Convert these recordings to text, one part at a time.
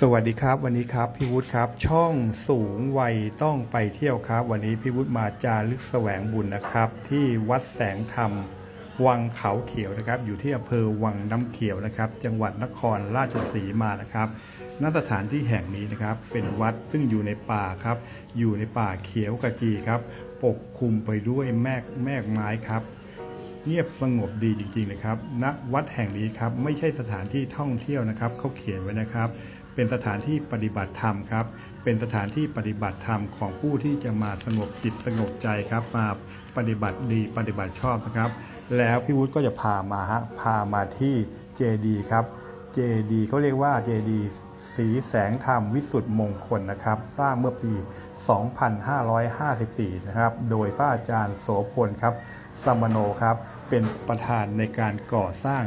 สวัสดีครับ วันนี้ครับพี่วุฒิครับ ช่องสูงวัยต้องไปเที่ยวครับ วันนี้พี่วุฒิมาจารึกแสวงบุญนะครับ ที่วัดแสงธรรม วังเขาเขียวนะครับ อยู่ที่อำเภอวังน้ำเขียวนะครับ จังหวัดนครราชสีมานะครับณสถานที่แห่งนี้นะครับ เป็นวัดซึ่งอยู่ในป่าครับ อยู่ในป่าเขียวกระจีครับ ปกคลุมไปด้วยแมกแมกไม้ครับเงียบสงบดีจริงๆนะครับณวัดแห่งนี้ครับไม่ใช่สถานที่ท่องเที่ยวนะครับเขาเขียนไว้นะครับ เป็นสถานที่ปฏิบัติธรรมครับ เป็นสถานที่ปฏิบัติธรรมของผู้ที่จะมาสงบจิตสงบใจครับมาปฏิบัติดีปฏิบัติชอบนะครับ แล้วพี่วุฒิก็จะพามาฮะพามาที่เจดีครับเจดีเขาเรียกว่าเจดีสีแสงธรรมวิสุทธิมงคลนะครับ สร้างเมื่อปี 2554 นะครับ โดยพระอาจารย์โสพลครับสมโนครับ เป็นประธานในการก่อสร้าง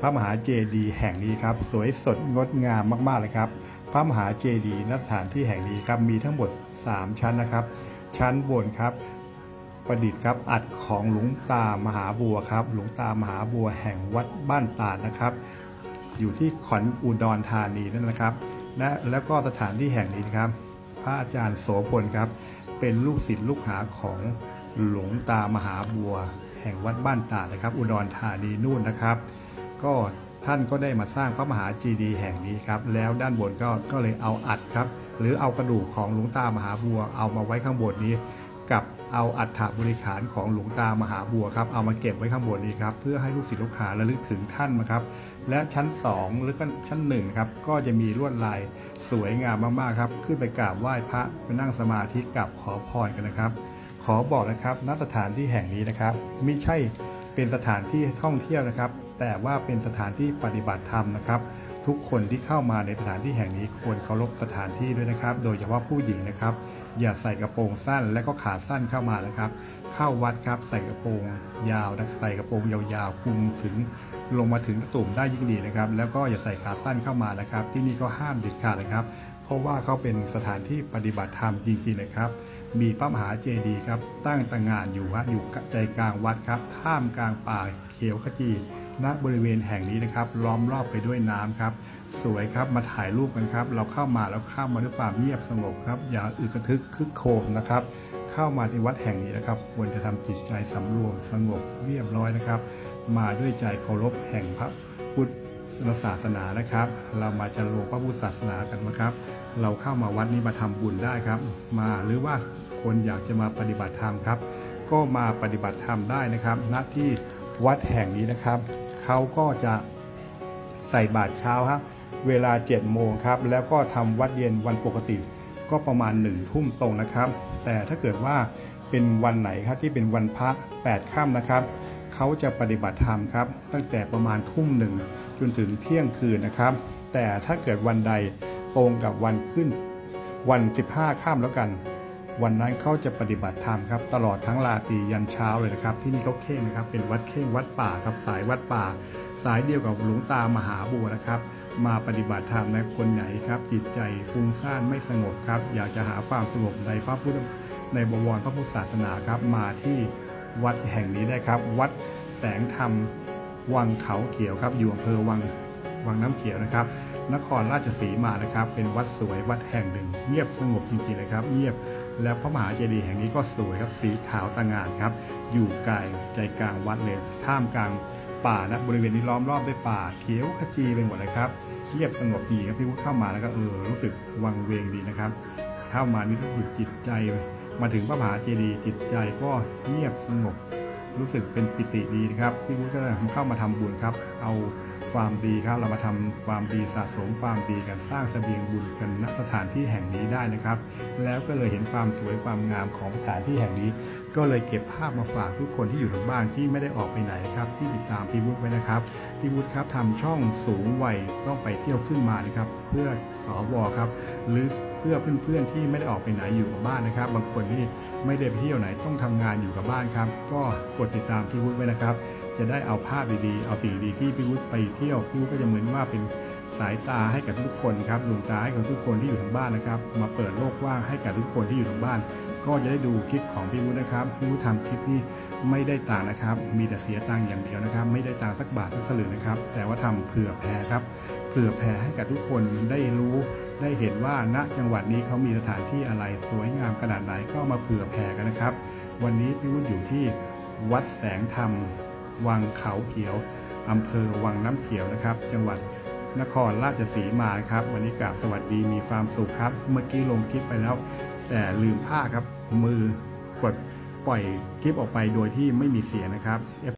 พระมหาเจดีย์แห่งนี้ครับ สวยสดงดงามมากๆเลยครับ พระมหาเจดีย์ณสถานที่แห่งนี้ครับมีทั้งหมด 3 ชั้นนะครับ ชั้นบนครับ ประดิษฐ์ครับอัดของหลวงตามหาบัวครับ หลวงตามหาบัวแห่งวัดบ้านตาดนะครับ อยู่ที่ขอนอุดรธานีนั่นนะครับและแล้วก็สถานที่แห่งนี้ครับ พระอาจารย์โสพลครับ เป็นลูกศิษย์ลูกหาของหลวงตามหาบัว แห่งวัดบ้านตาดนะครับ อุดรธานีนู่นนะครับ ก็ท่านก็ได้มาสร้างพระมหาเจดีแห่งนี้ครับ แล้วด้านบนก็ก็เลยเอาอัดครับ หรือเอากระดูกของหลวงตามหาบัว เอามาไว้ข้างบนนี้ กับเอาอัฐบริขารของหลวงตามหาบัวครับเอามาเก็บไว้ข้างบนนี้ครับเพื่อให้ลูกศิษย์ลูกหาระลึกถึงท่านนะครับ และชั้น 2 หรือก็ชั้น1ครับก็จะมีลวดลายสวยงามมากๆครับ ขึ้นไปกราบไหว้พระไปนั่งสมาธิกราบขอพรกันนะครับ ขอบอกนะครับณสถานที่แห่งนี้นะครับ ไม่ใช่เป็นสถานที่ท่องเที่ยวนะครับ แต่ว่าเป็นสถานที่ปฏิบัติธรรมนะครับ ทุกคนที่เข้ามาในสถานที่แห่งนี้ควรเคารพสถานที่ด้วยนะครับ โดยเฉพาะผู้หญิงนะครับ อย่าใส่กระโปรงสั้นและก็ขาสั้นเข้ามานะครับ เข้าวัดครับใส่กระโปรงยาวนะใส่กระโปรงยาวๆคลุมถึงลงมาถึงตุ่มได้ยิ่งดีนะครับ แล้วก็อย่าใส่ขาสั้นเข้ามานะครับ ที่นี่ก็ห้ามเด็ดขาดเลยครับ เพราะว่าเขาเป็นสถานที่ปฏิบัติธรรมจริงๆเลยครับมีพระมหาเจดีย์ครับ ตั้งตระหงานอยู่ฮะอยู่ใจกลางวัดครับท่ามกลางป่าเขียวขจี ณบริเวณแห่งนี้นะครับ ล้อมรอบไปด้วยน้ำครับ สวยครับมาถ่ายรูปกันครับ เราเข้ามาแล้วเข้ามาด้วยความเงียบสงบครับ อย่าอึกระทึกคึกโครมนะครับ เข้ามาที่วัดแห่งนี้นะครับ ควรจะทำจิตใจสำรวมสงบเรียบร้อยนะครับ มาด้วยใจเคารพแห่งพระพุทธศาสนานะครับ เรามาจะโลพระพุทธศาสนากันนะครับ เราเข้ามาวัดนี้มาทำบุญได้ครับ มาหรือว่าคนอยากจะมาปฏิบัติธรรมครับ ก็มาปฏิบัติธรรมได้นะครับ ณที่วัดแห่งนี้นะครับ เขาก็จะใส่บาตรเช้าครับเวลา7โมงครับแล้วก็ทำวัดเย็นวันปกติ ก็ประมาณ1ทุ่มตรงนะครับ แต่ถ้าเกิดว่าเป็นวันไหนครับที่เป็นวันพระ8ค่ำนะครับเขาจะปฏิบัติธรรมครับ ตั้งแต่ประมาณทุ่มหนึ่งจนถึงเที่ยงคืนนะครับ แต่ถ้าเกิดวันใดตรงกับวันขึ้นวัน 15ข้ามแล้วกัน วันนั้นเขาจะปฏิบัติธรรมครับตลอดทั้งลาตรียันเช้าเลยนะครับ ที่นี่เขาเข่งนะครับ เป็นวัดเข่งวัดป่าครับสายวัดป่า สายเดียวกับหลวงตามหาบัวนะครับ มาปฏิบัติธรรมในคนไหนครับ จิตใจฟุ้งซ่านไม่สงบครับ อยากจะหาความสงบในพระพุทธในบวรพระพุทธศาสนาครับ มาที่วัดแห่งนี้ได้ครับ วัดแสงธรรมวังเขาเขียวครับ อยู่อำเภอวังวังน้ำเขียวนะครับ นครราชสีมานะครับ เป็นวัดสวยวัดแห่งหนึ่ง เงียบสงบจริงๆเลยครับ เงียบ แล้วพระมหาเจดีย์แห่งนี้ก็สวยครับสีขาวตะงานครับ อยู่กลางใจกลางวัดเลยท่ามกลางป่านะบริเวณนี้ล้อมรอบด้วยป่าเขียวขจีไปหมดเลยครับเงียบสงบดีครับพี่วุฒิเข้ามาแล้วก็เออรู้สึกวังเวงดีนะครับ เข้ามานี่รู้สึกจิตใจ มาถึงพระมหาเจดีย์จิตใจก็เงียบสงบรู้สึกเป็นปิติดีนะครับพี่วุฒิก็เข้ามาทำบุญครับ เอา ความดีครับ เรามาทำความดีสะสมความดีกันสร้างเสบียงบุญกันณสถานที่แห่งนี้ได้นะครับ แล้วก็เลยเห็นความสวยความงามของสถานที่แห่งนี้ ก็เลยเก็บภาพมาฝากทุกคนที่อยู่ทางบ้านที่ไม่ได้ออกไปไหนครับที่ติดตามพี่วุฒิไว้นะครับพี่วุฒิครับทำช่องสูงวัยต้องไปเที่ยวขึ้นมานะครับ เพื่อ สวครับ หรือเพื่อเพื่อนๆที่ไม่ได้ออกไปไหนอยู่กับบ้านนะครับ บางคนที่ไม่ได้ไปเที่ยวไหนต้องทำงานอยู่กับบ้านครับ ก็กดติดตามพี่วุฒิไว้นะครับ จะได้เอาภาพดีๆ เอาสิ่งดีที่พี่วุฒิไปเที่ยวพี่วุฒิก็จะเหมือนว่าเป็นสายตาให้กับทุกคนครับดวงตาให้กับทุกคนที่อยู่ทางบ้านนะครับ มาเปิดโลกกว้างให้กับทุกคนที่อยู่ทางบ้านก็จะได้ดูคลิปของพี่วุฒินะครับพี่วุฒิทำคลิปนี้ไม่ได้ตังนะครับ มีแต่เสียตังค์อย่างเดียวนะครับ ไม่ได้ตังสักบาทสักสลึงนะครับ แต่ว่าทำเผื่อแผ่ครับ ผื่อแผ่ให้กับทุกคนได้รู้ได้เห็นว่าณจังหวัดนี้เขามีสถานที่อะไรสวยงามขนาดไหนก็มาเผื่อแผ่กันนะครับ วันนี้พี่วุฒิอยู่ที่วัดแสงธรรม วังเขาเขียวอำเภอวังน้ำเขียวนะครับ จังหวัดนครราชสีมาครับ วันนี้กราบสวัสดีมีความสุขครับ เมื่อกี้ลงคลิปไปแล้ว แต่ลืมผ้าครับมือกดปล่อยคลิปออกไปโดยที่ไม่มีเสียงนะครับ